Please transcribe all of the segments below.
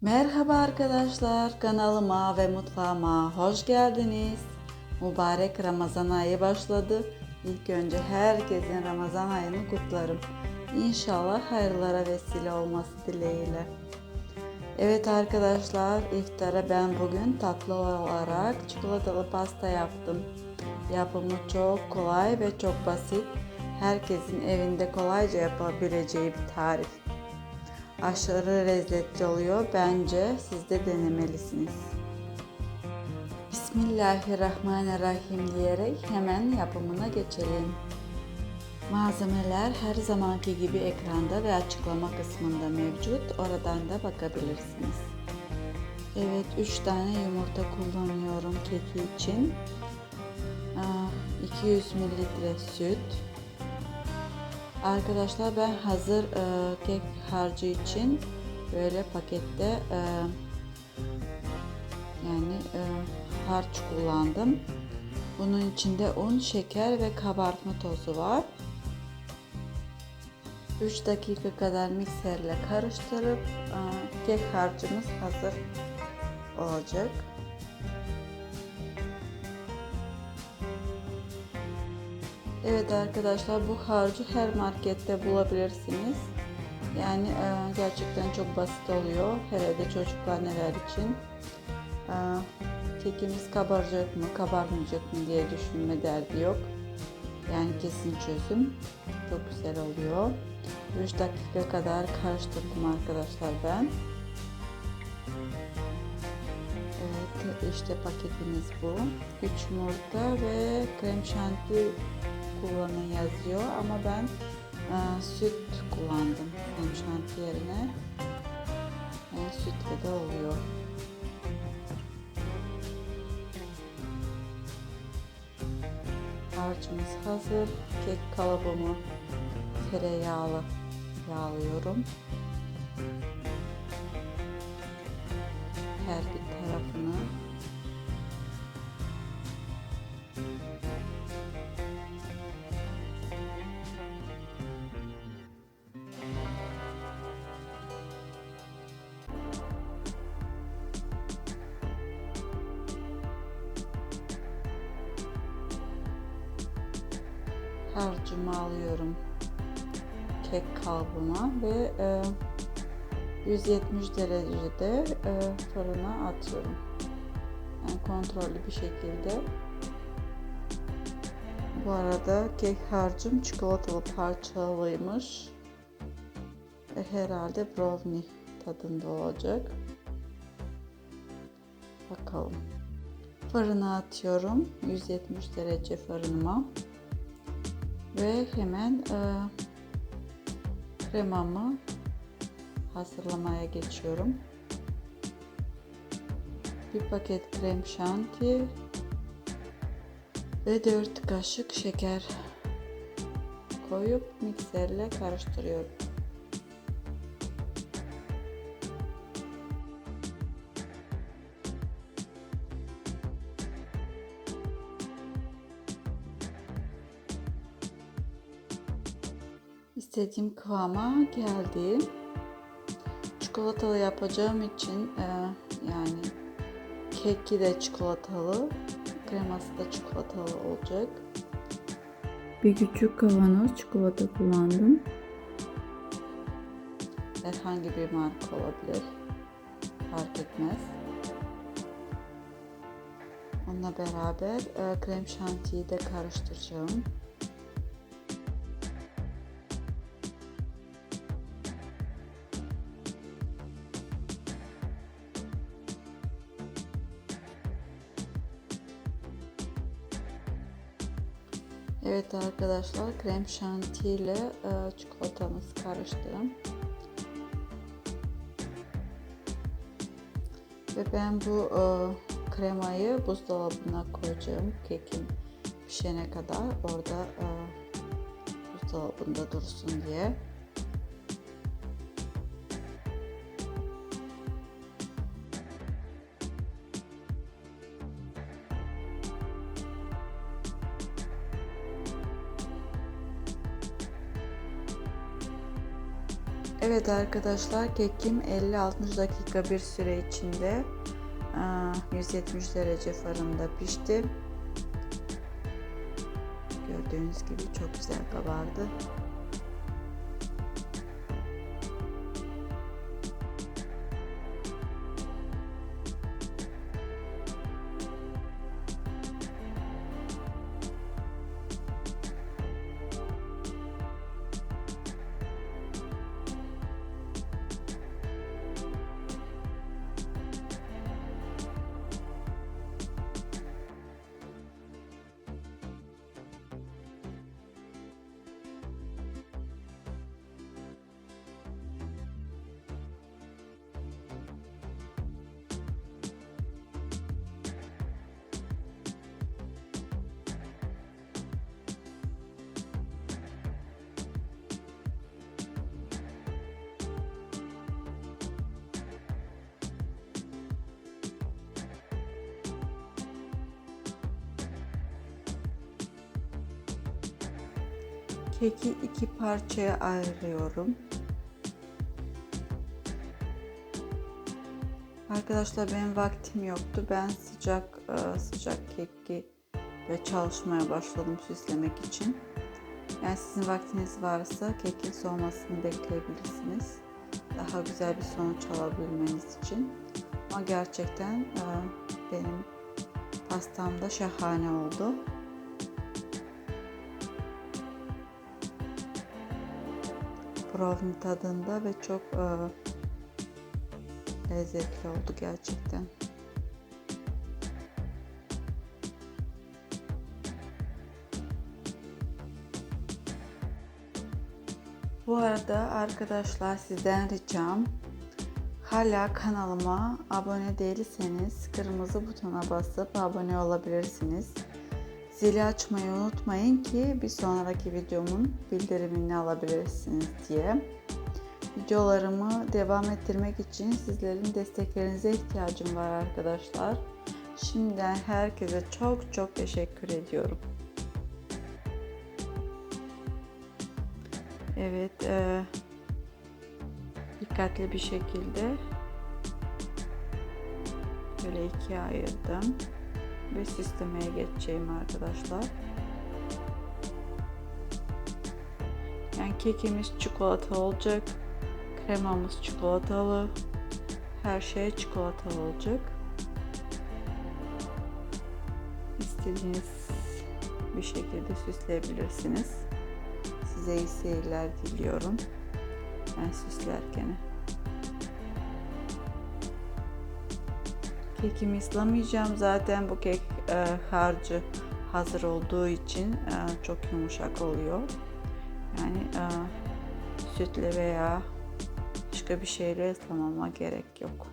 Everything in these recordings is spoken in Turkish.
Merhaba arkadaşlar, kanalıma ve mutfağıma hoş geldiniz. Mübarek Ramazan ayı başladı. İlk önce herkesin Ramazan ayını kutlarım. İnşallah hayırlara vesile olması dileğiyle. Evet arkadaşlar, iftara ben bugün tatlı olarak çikolatalı pasta yaptım. Yapımı çok kolay ve çok basit. Herkesin evinde kolayca yapabileceği bir tarif. Aşırı lezzetli oluyor. Bence siz de denemelisiniz. Bismillahirrahmanirrahim diyerek hemen yapımına geçelim. Malzemeler her zamanki gibi ekranda ve açıklama kısmında mevcut. Oradan da bakabilirsiniz. Evet 3 tane yumurta kullanıyorum keki için. 200 mililitre süt, Arkadaşlar ben hazır e, kek harcı için böyle pakette e, yani e, harç kullandım. Bunun içinde un, şeker ve kabartma tozu var. 3 dakika kadar mikserle karıştırıp e, kek harcımız hazır olacak. Evet arkadaşlar bu harcı her markette bulabilirsiniz. Yani e, gerçekten çok basit oluyor. Hele de çocuk anneler için. E, kekimiz kabaracak mı, kabarmayacak mı diye düşünme derdi yok. Yani kesin çözüm. Çok güzel oluyor. 3 dakika kadar karıştırdım arkadaşlar ben. Evet işte paketimiz bu. 3 yumurta ve krem şanti kullanın yazıyor ama ben e, süt kullandım krem şanti yerine. Yani sütle de oluyor. Harcımız hazır. Kek kalıbımı tereyağlı yağlıyorum. Harcımı alıyorum kek kalıbıma ve e, 170 derecede e, fırına atıyorum. Yani kontrollü bir şekilde. Bu arada kek harcım çikolatalı parçalıymış. E, herhalde brownie tadında olacak. Bakalım. Fırına atıyorum. 170 derece fırınıma ve hemen e, kremamı hazırlamaya geçiyorum. Bir paket krem şanti ve 4 kaşık şeker koyup mikserle karıştırıyorum. İstediğim kıvama geldi. Çikolatalı yapacağım için e, yani keki de çikolatalı, kreması da çikolatalı olacak. Bir küçük kavanoz çikolata kullandım. Herhangi bir marka olabilir. Fark etmez. Onunla beraber e, krem şantiyi de karıştıracağım. Evet arkadaşlar krem şanti ile e, çikolatamız karıştı. Ve ben bu e, kremayı buzdolabına koyacağım kekim pişene kadar orada e, buzdolabında dursun diye. Evet arkadaşlar kekim 50-60 dakika bir süre içinde aa, 170 derece fırında pişti. Gördüğünüz gibi çok güzel kabardı. Keki iki parçaya ayırıyorum. Arkadaşlar benim vaktim yoktu. Ben sıcak e, sıcak keki ve çalışmaya başladım süslemek için. Yani sizin vaktiniz varsa kekin soğumasını bekleyebilirsiniz. Daha güzel bir sonuç alabilmeniz için. Ama gerçekten e, benim pastam da şahane oldu. Brownie tadında ve çok e, lezzetli oldu gerçekten. Bu arada arkadaşlar sizden ricam hala kanalıma abone değilseniz kırmızı butona basıp abone olabilirsiniz. Zili açmayı unutmayın ki bir sonraki videomun bildirimini alabilirsiniz diye. Videolarımı devam ettirmek için sizlerin desteklerinize ihtiyacım var arkadaşlar. Şimdiden herkese çok çok teşekkür ediyorum. Evet, e, dikkatli bir şekilde böyle ikiye ayırdım ve süslemeye geçeceğim arkadaşlar. Yani kekimiz çikolata olacak. Kremamız çikolatalı. Her şey çikolatalı olacak. İstediğiniz bir şekilde süsleyebilirsiniz. Size iyi seyirler diliyorum. Ben süslerken. Kekimi ıslamayacağım. Zaten bu kek e, harcı hazır olduğu için e, çok yumuşak oluyor. Yani e, sütle veya başka bir şeyle ıslamama gerek yok.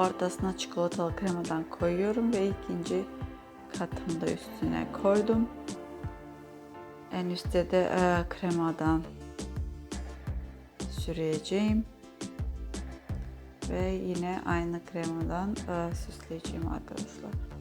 Ortasına çikolatalı kremadan koyuyorum ve ikinci katını da üstüne koydum. En üstte de e, kremadan süreceğim. Ve yine aynı kremadan e, süsleyeceğim arkadaşlar.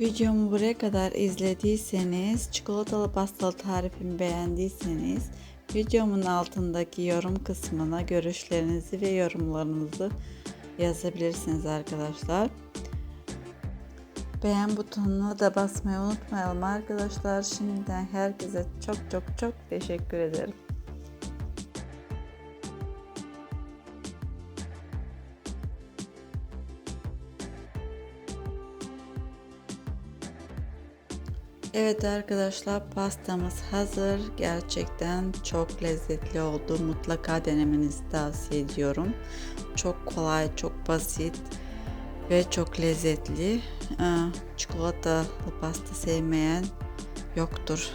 Videomu buraya kadar izlediyseniz, çikolatalı pastalı tarifimi beğendiyseniz videomun altındaki yorum kısmına görüşlerinizi ve yorumlarınızı yazabilirsiniz arkadaşlar. Beğen butonuna da basmayı unutmayalım arkadaşlar. Şimdiden herkese çok çok çok teşekkür ederim. Evet arkadaşlar pastamız hazır. Gerçekten çok lezzetli oldu. Mutlaka denemenizi tavsiye ediyorum. Çok kolay, çok basit ve çok lezzetli. Ee, Çikolatalı pasta sevmeyen yoktur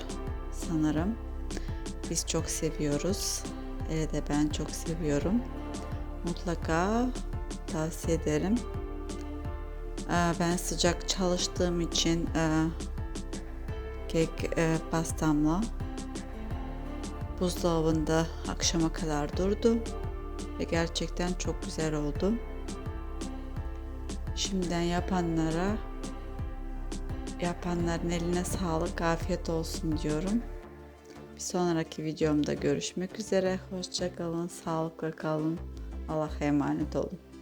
sanırım. Biz çok seviyoruz. Hele de ben çok seviyorum. Mutlaka tavsiye ederim. Ee, Ben sıcak çalıştığım için e, kek e, pastamla buzdolabında akşama kadar durdu ve gerçekten çok güzel oldu. Şimdiden yapanlara yapanların eline sağlık, afiyet olsun diyorum. Bir sonraki videomda görüşmek üzere. Hoşça kalın, sağlıkla kalın. Allah'a emanet olun.